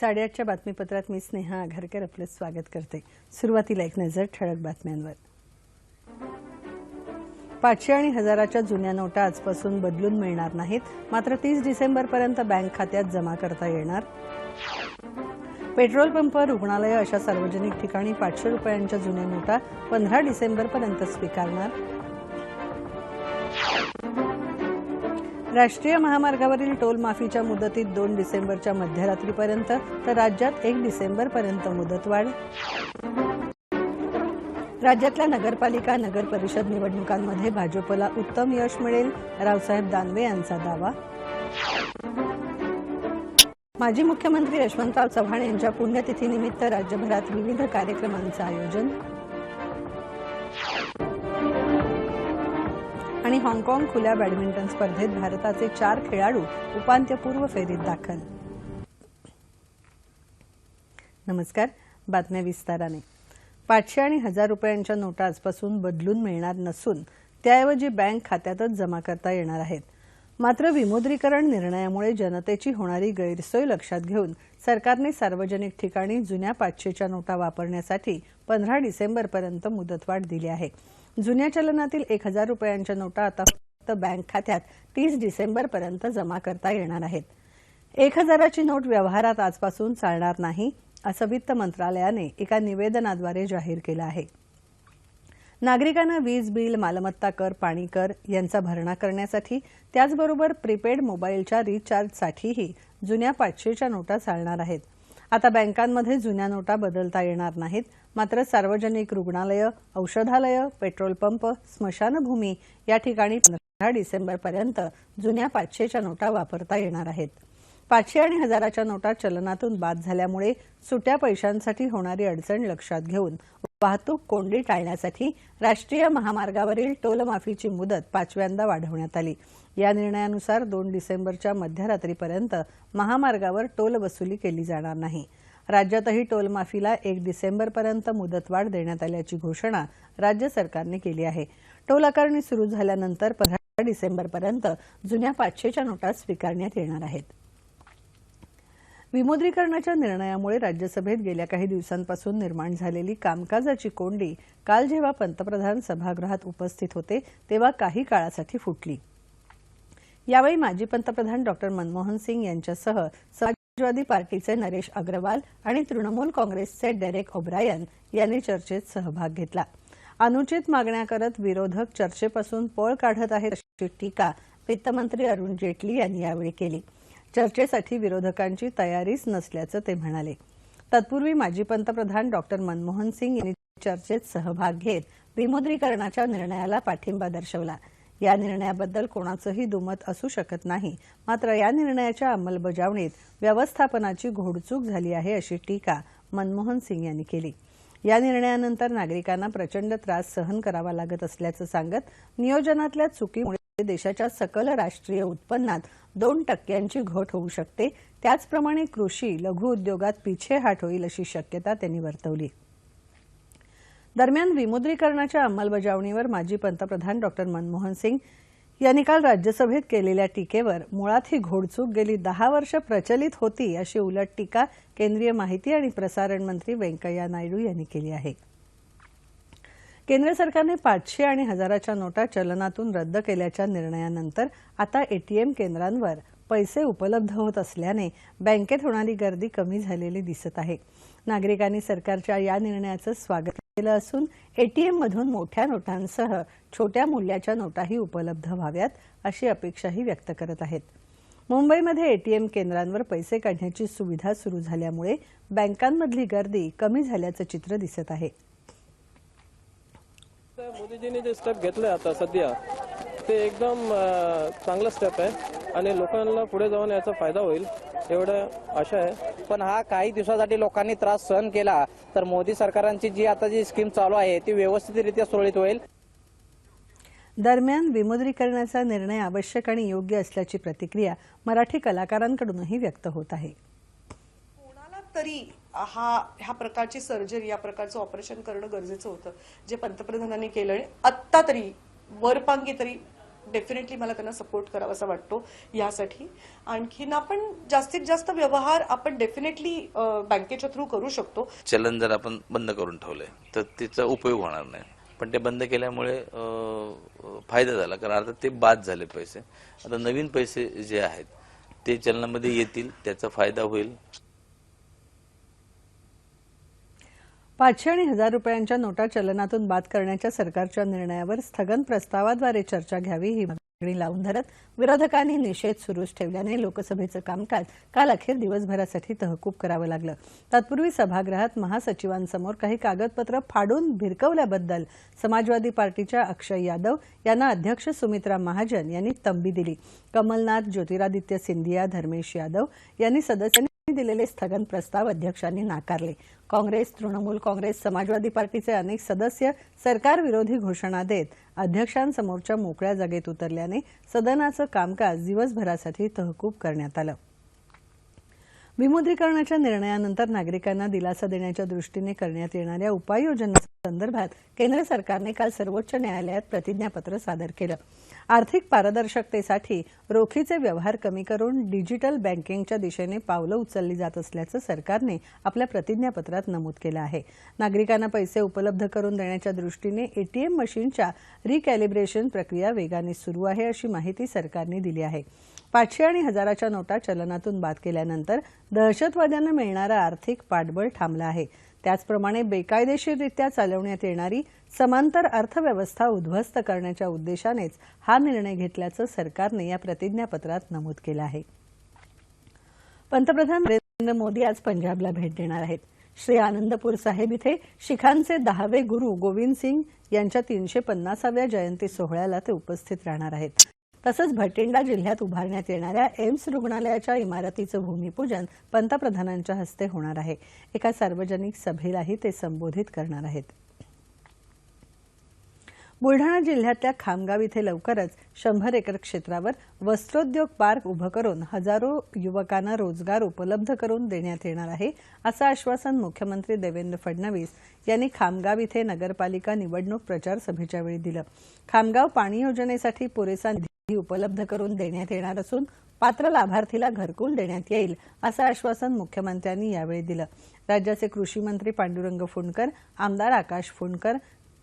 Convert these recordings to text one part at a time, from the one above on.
साडेआठच्या बातमीपत्रात मी स्नेहा आघारकर आपलं स्वागत करते. सुरुवातीला एक नजर ठळक बातम्यांवर. पाचशे आणि हजाराच्या जुन्या नोटा आजपासून बदलून मिळणार नाहीत. मात्र तीस डिसेंबरपर्यंत बँक खात्यात जमा करता येणार. पेट्रोल पंप रुग्णालय अशा सार्वजनिक ठिकाणी पाचशे रुपयांच्या जुन्या नोटा पंधरा डिसेंबरपर्यंत स्वीकारणार. राष्ट्रीय महामार्गावरील टोल माफीच्या मुदतीत दोन डिसेंबरच्या मध्यरात्रीपर्यंत तर राज्यात एक डिसेंबरपर्यंत मुदतवाढ राज्यातल्या नगरपालिका नगर परिषद निवडणुकांमध्ये भाजपला उत्तम यश मिळेल रावसाहेब दानवे यांचा दावा. माजी मुख्यमंत्री यशवंतराव चव्हाण यांच्या पुण्यतिथीनिमित्त राज्यभरात विविध कार्यक्रमांचं आयोजन. आणि हाँगकाँग खुल्या बॅडमिंटन स्पर्धेत भारताचे चार खेळाडू उपांत्यपूर्व फेरीत दाखल. नमस्कार बातम्या विस्ताराने. पाचशे आणि हजार रुपयांच्या नोटा आजपासून बदलून मिळणार नसून त्याऐवजी बँक खात्यातच जमा करता येणार आहेत. मात्र विमुद्रीकरण निर्णयामुळे जनतेची होणारी गैरसोय लक्षात घेऊन सरकारने सार्वजनिक ठिकाणी जुन्या पाचशेच्या नोटा वापरण्यासाठी पंधरा डिसेंबरपर्यंत मुदतवाढ दिली आहे. जुन्या चलनातील एक हजार रुपयांच्या नोटा आता फक्त बँक खात्यात तीस डिसेंबरपर्यंत जमा करता येणार आहेत. एक हजाराची नोट व्यवहारात आजपासून चालणार नाही असं वित्त मंत्रालयाने एका निवेदनाद्वारे जाहीर केलं आहे. नागरिकांना वीज बिल मालमत्ता कर पाणी कर यांचा भरणा करण्यासाठी त्याचबरोबर प्रीपेड मोबाईलच्या रिचार्जसाठीही जुन्या पाचशेच्या नोटा चालणार आहेत. आता बँकांमध्ये जुन्या नोटा बदलता येणार नाहीत मात्र सार्वजनिक रुग्णालयं औषधालयं पेट्रोल पंप स्मशानभूमी या ठिकाणी पंधरा डिसेंबरपर्यंत जुन्या पाचशेच्या नोटा वापरता येणार आहेत. पाचशे आणि हजाराच्या नोटा चलनातून बाद झाल्यामुळे सुट्या पैशांसाठी होणारी अडचण लक्षात घेऊन वाहतूक कोंडी टाळण्यासाठी राष्ट्रीय महामार्गावरील टोलमाफीची मुदत पाचव्यांदा वाढवण्यात आली. या निर्णयानुसार दोन डिसेंबरच्या मध्यरात्रीपर्यंत महामार्गावर टोल वसुली केली जाणार नाही. राज्यातही टोलमाफीला एक डिसेंबरपर्यंत मुदतवाढ देण्यात आल्याची घोषणा राज्य सरकारने केली आहे. टोल आकारणी सुरू झाल्यानंतर पंधरा डिसेंबरपर्यंत जुन्या पाचशेच्या नोटा स्वीकारण्यात येणार आहेत. विमुद्रीकरणाच्या निर्णयामुळे राज्यसभेत गेल्या काही दिवसांपासून निर्माण झालेली कामकाजाची कोंडी काल जेव्हा पंतप्रधान सभागृहात उपस्थित होते तेव्हा काही काळासाठी फुटली. यावेळी माजी पंतप्रधान डॉक्टर मनमोहन सिंग यांच्यासह समाजवादी पार्टीचे नरेश अग्रवाल आणि तृणमूल काँग्रेसचे डेरेक ओब्रायन यांनी चर्चेत सहभाग घेतला. अनुचित मागण्या करत विरोधक चर्चेपासून पळ काढत आहेत अशी टीका वित्तमंत्री अरुण जेटली यांनी यावेळी केली. चर्चेसाठी विरोधकांची तयारीच नसल्याचं ते म्हणाले. तत्पूर्वी माजी पंतप्रधान डॉक्टर मनमोहन सिंग यांनी चर्चेत सहभाग घेत विमुद्रीकरणाच्या निर्णयाला पाठिंबा दर्शवला. या निर्णयाबद्दल कोणाचंही दुमत असू शकत नाही. मात्र या निर्णयाच्या अंमलबजावणीत व्यवस्थापनाची घोडचूक झाली आहे अशी टीका मनमोहन सिंग यांनी केली. या निर्णयानंतर नागरिकांना प्रचंड त्रास सहन करावा लागत असल्याचं सांगत नियोजनातल्या चुकीमुळे देशाच्या सकल राष्ट्रीय उत्पन्नात दोन टक्क्यांची घट होऊ शकते. त्याचप्रमाणे कृषी लघु उद्योगात पिछेहाट होईल अशी शक्यता त्यांनी वर्तवली. दरम्यान विमुद्रीकरणाच्या अंमलबजावणीवर माजी पंतप्रधान डॉक्टर मनमोहन सिंग यांनी काल राज्यसभेत केलेल्या टीकेवर मुळात ही घोडचूक गेली दहा वर्ष प्रचलित होती अशी उलट टीका केंद्रीय माहिती आणि प्रसारण मंत्री व्यंकय्या नायडू यांनी केली आहे. केंद्र सरकारने पाचशे आणि हजाराच्या नोटा चलनातून रद्द केल्याच्या निर्णयानंतर आता एटीएम केंद्रांवर पैसे उपलब्ध होत असल्याने बँकेत होणारी गर्दी कमी झालेली दिसत आहे. नागरिकांनी सरकारच्या या निर्णयाचं स्वागत केलं असून एटीएममधून मोठ्या नोटांसह छोट्या मूल्याच्या नोटाही उपलब्ध व्हाव्यात अशी अपेक्षाही व्यक्त करत आहेत. मुंबईमध्ये एटीएम केंद्रांवर पैसे काढण्याची सुविधा सुरू झाल्यामुळे बँकांमधली गर्दी कमी झाल्याचं चित्र दिसत आहे. मोदीजींनी जे स्टेप घेतले आता सध्या ते एकदम चांगलं स्टेप आहे आणि लोकांना पुढे जाऊन याचा फायदा होईल एवढं आशा आहे. पण हा काही दिवसासाठी लोकांनी त्रास सहन केला तर मोदी सरकारांची जी आता जी स्कीम चालू आहे ती व्यवस्थितरित्या सुरळीत होईल? दरम्यान विमुद्रीकरणाचा निर्णय आवश्यक आणि योग्य असल्याची प्रतिक्रिया मराठी कलाकारांकडूनही व्यक्त होत आहे. कोणाला तरी हा ह्या प्रकारची सर्जरी या प्रकारचं ऑपरेशन करणं गरजेचं होतं जे पंतप्रधानांनी केलं आणि आत्ता तरी वरपांगी तरी डेफिनेटली मला त्यांना सपोर्ट करावासा वाटतो यासाठी. आणखीन आपण जास्तीत जास्त व्यवहार आपण डेफिनेटली बँकेच्या थ्रू करू शकतो. चलन जर आपण बंद करून ठेवलंय तर तिचा उपयोग होणार नाही. पण ते बंद केल्यामुळे फायदा झाला कारण आता ते बाद झाले पैसे. आता नवीन पैसे जे आहेत ते चलनामध्ये येतील त्याचा फायदा होईल. पाचशे आणि हजार रुपयांच्या नोटा चलनातून बाद करण्याच्या सरकारच्या निर्णयावर स्थगन प्रस्तावाद्वारे चर्चा घ्यावी ही मागणी लावून धरत विरोधकांनी निषेध सुरूच ठेवल्याने लोकसभेचं कामकाज काल अखेर दिवसभरासाठी तहकूब करावं लागलं. तत्पूर्वी सभागृहात महासचिवांसमोर काही कागदपत्र फाडून भिरकवल्याबद्दल समाजवादी पार्टीच्या अक्षय यादव यांना अध्यक्ष सुमित्रा महाजन यांनी तंबी दिली. कमलनाथ ज्योतिरादित्य सिंधिया धर्मेश यादव यांनी सदस्यांनी दिलेले स्थगन प्रस्ताव अध्यक्षांनी नाकारले. काँग्रेस तृणमूल काँग्रेस समाजवादी पार्टीचे अनेक सदस्य सरकारविरोधी घोषणा देत अध्यक्षांसमोरच्या मोकळ्या जागेत उतरल्याने सदनाचं कामकाज दिवसभरासाठी तहकूब करण्यात आलं. विमुद्रीकरणाच्या निर्णयानंतर नागरिकांना दिलासा देण्याच्या दृष्टीने करण्यात येणाऱ्या उपाययोजनांसंदर्भात केंद्र सरकारने काल सर्वोच्च न्यायालयात प्रतिज्ञापत्र सादर केलं. आर्थिक पारदर्शकतेसाठी रोखीचे व्यवहार कमी करून डिजिटल बँकिंगच्या दिशेने पावलं उचलली जात असल्याचं सरकारने आपल्या प्रतिज्ञापत्रात नमूद केलं आहे. नागरिकांना पैसे उपलब्ध करून देण्याच्या दृष्टीने एटीएम मशीनच्या रिकॅलिब्रेशन प्रक्रिया वेगाने सुरू आहे अशी माहिती सरकारने दिली आहे. पाचशे आणि हजाराच्या नोटा चलनातून बाद केल्यानंतर दहशतवाद्यांना मिळणारं आर्थिक पाठबळ थांबलं आहे. त्याचप्रमाणे बेकायदेशीररित्या चालवण्यात येणारी समांतर अर्थव्यवस्था उद्ध्वस्त करण्याच्या उद्देशानेच हा निर्णय घेतल्याचं सरकारने या प्रतिज्ञापत्रात नमूद केलं आहे. पंतप्रधान नरेंद्र मोदी आज पंजाबला भेट देणार आहेत. श्री आनंदपूर साहेब इथे शिखांचे दहावे गुरु गोविंद सिंग यांच्या तीनशे पन्नासाव्या जयंती सोहळ्याला ते उपस्थित राहणार आहेत. तसंच भटिंडा जिल्ह्यात उभारण्यात येणाऱ्या एम्स रुग्णालयाच्या इमारतीचं भूमिपूजन पंतप्रधानांच्या हस्ते होणार आहे. एका सार्वजनिक सभेलाही ते संबोधित करणार आहेत. बुलढाणा जिल्ह्यातल्या खामगाव इथे लवकरच शंभर एकर क्षेत्रावर वस्त्रोद्योग पार्क उभं करून हजारो युवकांना रोजगार उपलब्ध करून देण्यात येणार आहे असं आश्वासन मुख्यमंत्री देवेंद्र फडणवीस यांनी खामगाव इथे नगरपालिका निवडणूक प्रचार सभेच्या वेळी दिलं. खामगाव पाणी योजनेसाठी पुरेसा उपलब्ध करून देण्यात येणार असून पात्र लाभार्थीला घरकुल देण्यात येईल असं आश्वासन मुख्यमंत्र्यांनी यावेळी दिलं. राज्याचे कृषी मंत्री पांडुरंग फुंडकर आमदार आकाश फुंडकर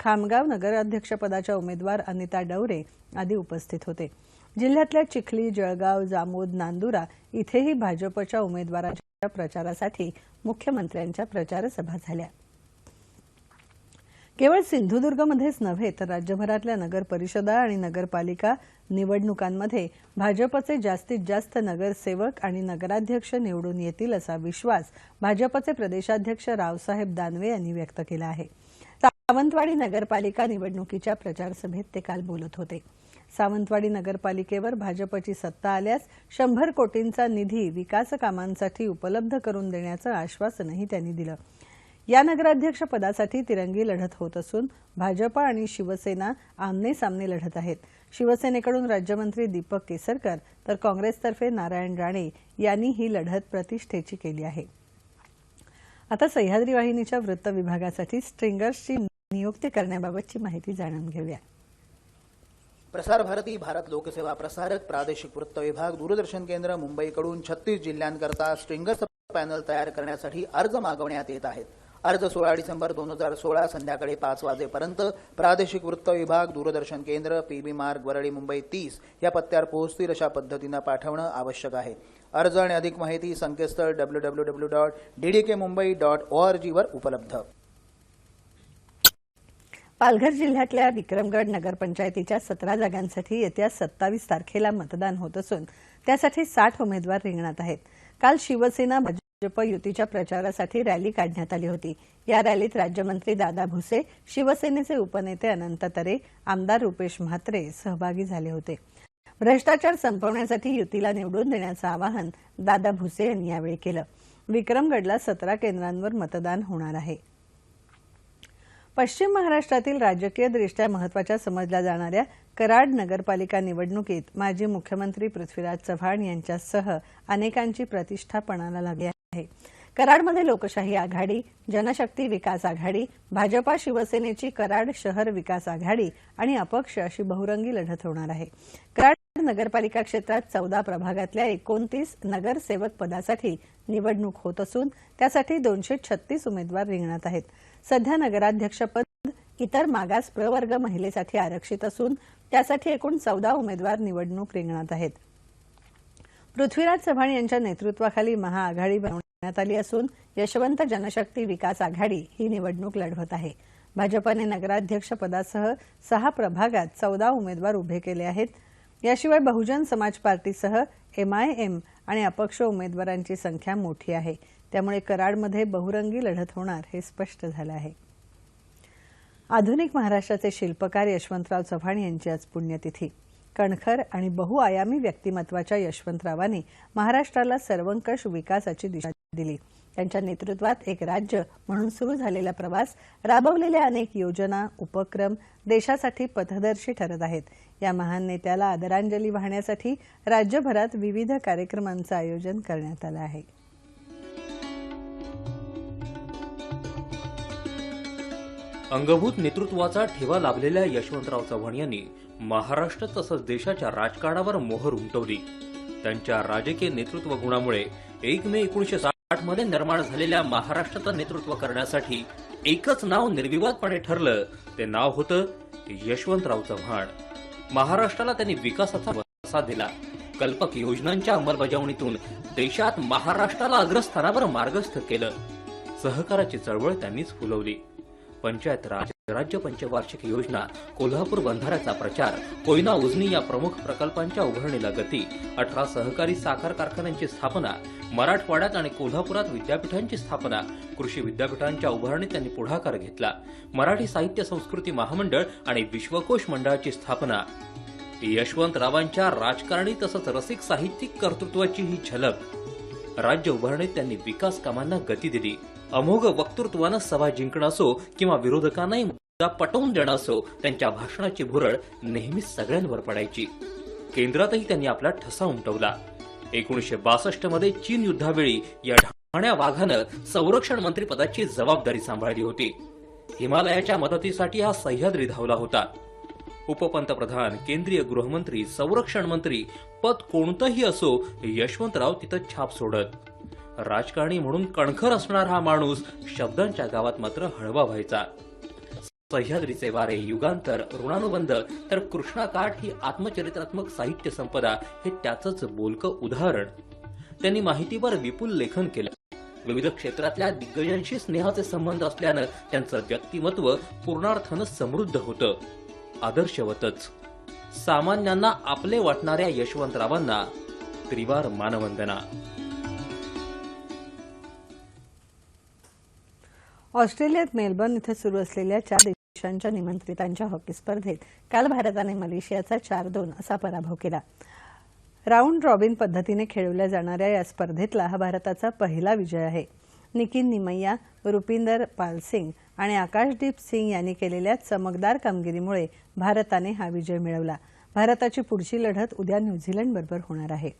खामगाव नगराध्यक्षपदाच्या उमेदवार अनिता डवरे आदी उपस्थित होते. जिल्ह्यातल्या चिखली जळगाव जामोद नांदुरा इथेही भाजपच्या उमेदवारांच्या प्रचारासाठी मुख्यमंत्र्यांच्या प्रचारसभा झाल्या. केवळ सिंधुदुर्गमध्येच नव्हे तर राज्यभरातल्या नगर परिषदा आणि नगरपालिका निवडणुकांमध्ये भाजपचे जास्तीत जास्त नगरसेवक आणि नगराध्यक्ष निवडून येतील असा विश्वास भाजपचे प्रदेशाध्यक्ष रावसाहेब दानवे यांनी व्यक्त केला आहे. सावंतवाडी नगरपालिका निवडणुकीच्या प्रचारसभेत ते काल बोलत होते. सावंतवाडी नगरपालिकेवर भाजपची सत्ता आल्यास शंभर कोटींचा निधी विकास कामांसाठी उपलब्ध करून देण्याचं आश्वासनही त्यांनी दिलं. या नगराध्यक्ष पदासाठी तिरंगी लढत होत असून भाजपा आणि शिवसेना आमने सामने लढत आहेत. शिवसेनेकडून राज्यमंत्री दीपक केसरकर तर काँग्रेसतर्फे नारायण राणे यांनी ही लढत प्रतिष्ठेची केली आहे. आता सह्याद्री वाहिनीच्या वृत्त विभागासाठी स्ट्रिंगर्सची नियुक्ती करण्याबाबतची माहिती जाणून घेऊया. प्रसार भारती भारत लोकसेवा प्रसारक प्रादेशिक वृत्त विभाग दूरदर्शन केंद्र मुंबईकडून छत्तीस जिल्ह्यांकरता स्ट्रिंगर्स पॅनल तयार करण्यासाठी अर्ज मागवण्यात येत आहेत. अर्ज सोळा डिसेंबर दोन हजार सोळा संध्याकाळी पाच वाजेपर्यंत प्रादेशिक वृत्त विभाग दूरदर्शन केंद्र पीबी मार्ग वरळी मुंबई तीस या पत्त्यावर पोहोचतील अशा पद्धतीनं पाठवणं आवश्यक आहे. अर्ज आणि अधिक माहिती संकेतस्थळ W W W dot DDK Mumbai dot O R जीवर उपलब्ध. पालघर जिल्ह्यातल्या विक्रमगड नगरपंचायतीच्या सतरा जागांसाठी येत्या सत्तावीस तारखेला मतदान होत असून त्यासाठी साठ उमेदवार रिंगणात आहेत. काल शिवसेना भाजप युतीच्या प्रचारासाठी रॅली काढण्यात आली होती. या रॅलीत राज्यमंत्री दादा भुसे शिवसेनेचे उपनेते अनंत तरे आमदार रुपेश म्हात्रे सहभागी झाले होते. भ्रष्टाचार संपवण्यासाठी युतीला निवडून देण्याचं आवाहन दादा भुसे यांनी यावेळी केलं. विक्रमगडला सतरा केंद्रांवर मतदान होणार आहे. पश्चिम महाराष्ट्रातील राजकीयदृष्ट्या महत्त्वाच्या समजल्या जाणाऱ्या कराड नगरपालिका निवडणुकीत माजी मुख्यमंत्री पृथ्वीराज चव्हाण यांच्यासह अनेकांची प्रतिष्ठा पणाला लागली आहे. कराडमध्ये लोकशाही आघाडी जनशक्ती विकास आघाडी भाजपा शिवसेनेची कराड शहर विकास आघाडी आणि अपक्ष अशी बहुरंगी लढत होणार आहे. कराड नगरपालिका क्षेत्रात चौदा प्रभागातल्या एकोणतीस नगरसेवक पदासाठी निवडणूक होत असून त्यासाठी दोनशे छत्तीस उमेदवार रिंगणात आहेत. सध्या नगराध्यक्षपद इतर मागास प्रवर्ग महिलेसाठी आरक्षित असून त्यासाठी एकूण चौदा उमेदवार निवडणूक रिंगणात आहेत. पृथ्वीराज चव्हाण यांच्या नेतृत्वाखाली महाआघाडी बनवण्यात आली असून यशवंत जनशक्ती विकास आघाडी ही निवडणूक लढवत आहे. भाजपने नगराध्यक्ष पदासह सहा प्रभागात चौदा उमेदवार उभे केले आहेत. याशिवाय बहुजन समाज पार्टीसह एमआयएम आणि अपक्ष उमेदवारांची संख्या मोठी आहे. त्यामुळे कराडमध्ये बहुरंगी लढत होणार हे स्पष्ट झालं आहे. आधुनिक महाराष्ट्राचे शिल्पकार यशवंतराव चव्हाण यांची आज पुण्यतिथी. कणखर आणि बहुआयामी व्यक्तिमत्वाच्या यशवंतरावांनी महाराष्ट्राला सर्वंकष विकासाची दिशा दिली. त्यांच्या नेतृत्वात एक राज्य म्हणून सुरू झालेला प्रवास राबवलेल्या अनेक योजना उपक्रम देशासाठी पथदर्शी ठरत आहेत. या महान नेत्याला आदरांजली वाहण्यासाठी राज्यभरात विविध कार्यक्रमांचं आयोजन करण्यात आलं आहे. अंगभूत नेतृत्वाचा ठेवा लाभलेल्या यशवंतराव चव्हाण यांनी महाराष्ट्र तसंच देशाच्या राजकारणावर मोहर उमटवली. त्यांच्या राजकीय नेतृत्व गुणामुळे एक मे एकोणीशे मध्ये निर्माण झालेल्या महाराष्ट्राचं नेतृत्व करण्यासाठी एकच नाव निर्विवादपणे ठरलं. ते नाव होतं यशवंतराव चव्हाण. महाराष्ट्राला त्यांनी विकासाचा वसा दिला. कल्पक योजनांच्या अंमलबजावणीतून देशात महाराष्ट्राला अग्रस्थानावर मार्गस्थ केलं. सहकाराची चळवळ त्यांनीच फुलवली. पंचायत राज राज्य पंचवार्षिक योजना कोल्हापूर बंधाऱ्याचा प्रचार कोयना उजनी या प्रमुख प्रकल्पांच्या उभारणीला गती अठरा सहकारी साखर कारखान्यांची स्थापना मराठवाड्यात आणि कोल्हापुरात विद्यापीठांची स्थापना कृषी विद्यापीठांच्या उभारणीत त्यांनी पुढाकार घेतला. मराठी साहित्य संस्कृती महामंडळ आणि विश्वकोश मंडळाची स्थापना. यशवंतरावांच्या राजकारणी तसंच रसिक साहित्यिक कर्तृत्वाची ही झलक. राज्य उभारणीत त्यांनी विकास कामांना गती दिली. अमोघ वक्तृत्वानं सभा जिंकणं असो किंवा विरोधकांनाही मुद्दा पटवून देणं असो त्यांच्या भाषणाची भुरळ नेहमी सगळ्यांवर पडायची. केंद्रातही त्यांनी आपला ठसा उमटवला. एकोणीशे बासष्टमध्ये चीन युद्धावेळी या ढाण्या वाघानं संरक्षण मंत्री पदाची जबाबदारी सांभाळली होती. हिमालयाच्या मदतीसाठी हा सह्याद्री धावला होता. उपपंतप्रधान केंद्रीय गृहमंत्री संरक्षण मंत्री पद कोणतंही असो यशवंतराव तिथं छाप सोडत. राजकारणी म्हणून कणखर असणारा हा माणूस शब्दांच्या गावात मात्र हळवा व्हायचा. सह्याद्रीचे वारे युगांतर ऋणानुबंध तर कृष्णाकाठ ही आत्मचरित्रात्मक साहित्य संपदा हे त्याचंच बोलकं उदाहरण. त्यांनी माहितीवर विपुल लेखन केलं. विविध क्षेत्रातल्या दिग्गजांशी स्नेहाचे संबंध असल्यानं त्यांचं व्यक्तिमत्व पूर्णार्थानं समृद्ध होतं. आदर्शवतच. सामान्यांना आपले वाटणाऱ्या यशवंतरावांना त्रिवार मानवंदना. ऑस्ट्रेलियात मेलबर्न इथं सुरू असलेल्या चार देशांच्या निमंत्रितांच्या हॉकी स्पर्धेत काल भारताने मलेशियाचा चार दोन असा पराभव केला. राऊंड रॉबिन पद्धतीने खेळवल्या जाणाऱ्या या स्पर्धेतला हा भारताचा पहिला विजय आहे. निकिन निमय्या रुपिंदर पालसिंग आणि आकाशदीप सिंग यांनी केलेल्या चमकदार कामगिरीमुळे भारताने हा विजय मिळवला. भारताची पुढची लढत उद्या न्यूझीलंडबरोबर होणार आहे.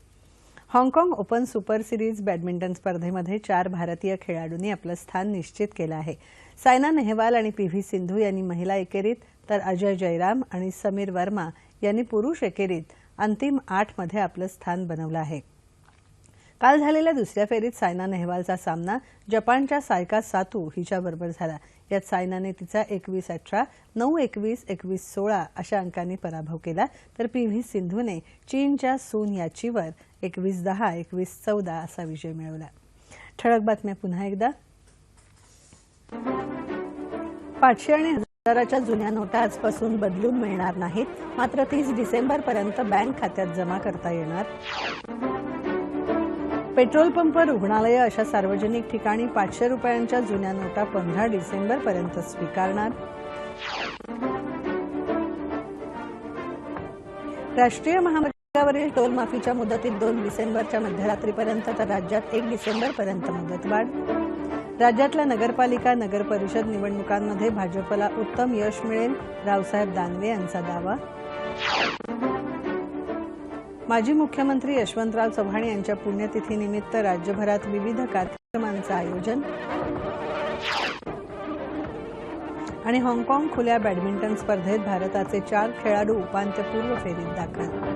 हाँगकाँग ओपन सुपर सिरीज बॅडमिंटन स्पर्धेमध्ये चार भारतीय खेळाडूंनी आपलं स्थान निश्चित केलं आहे. सायना नेहवाल आणि पी व्ही सिंधू यांनी महिला एकेरीत तर अजय जयराम आणि समीर वर्मा यांनी पुरुष एकेरीत अंतिम आठमध्ये आपलं स्थान बनवलं आहे. काल झालेल्या दुसऱ्या फेरीत सायना नेहवालचा सामना जपानच्या सायका सातू हिच्याबरोबर झाला. यात सायनाने तिचा एकवीस अठरा नऊ एकवीस एकवीस सोळा अशा अंकांनी पराभव केला. तर पी व्ही सिंधूने चीनच्या सून याचीवर एकवीस दहा एकवीस चौदा असा विजय मिळवला. ठळक बातम्या पुन्हा एकदा. पाचशे आणि हजाराच्या जुन्या नोटा आजपासून बदलून मिळणार नाहीत. मात्र तीस डिसेंबरपर्यंत बँक खात्यात जमा करता येणार. पेट्रोल पंप रुग्णालय अशा सार्वजनिक ठिकाणी पाचशे रुपयांच्या जुन्या नोटा पंधरा डिसेंबरपर्यंत स्वीकारणार. राष्ट्रीय रस्त्यावरील टोल माफीच्या मुदतीत दोन डिसेंबरच्या मध्यरात्रीपर्यंत तर राज्यात एक डिसेंबरपर्यंत मुदतवाढ राज्यातल्या नगरपालिका नगर परिषद निवडणुकांमध्ये भाजपला उत्तम यश मिळेल रावसाहेब दानवे यांचा दावा. माजी मुख्यमंत्री यशवंतराव चव्हाण यांच्या पुण्यतिथीनिमित्त राज्यभरात विविध कार्यक्रमांचं आयोजन. आणि हाँगकाँग खुल्या बॅडमिंटन स्पर्धेत भारताचे चार खेळाडू उपांत्यपूर्व फेरीत दाखल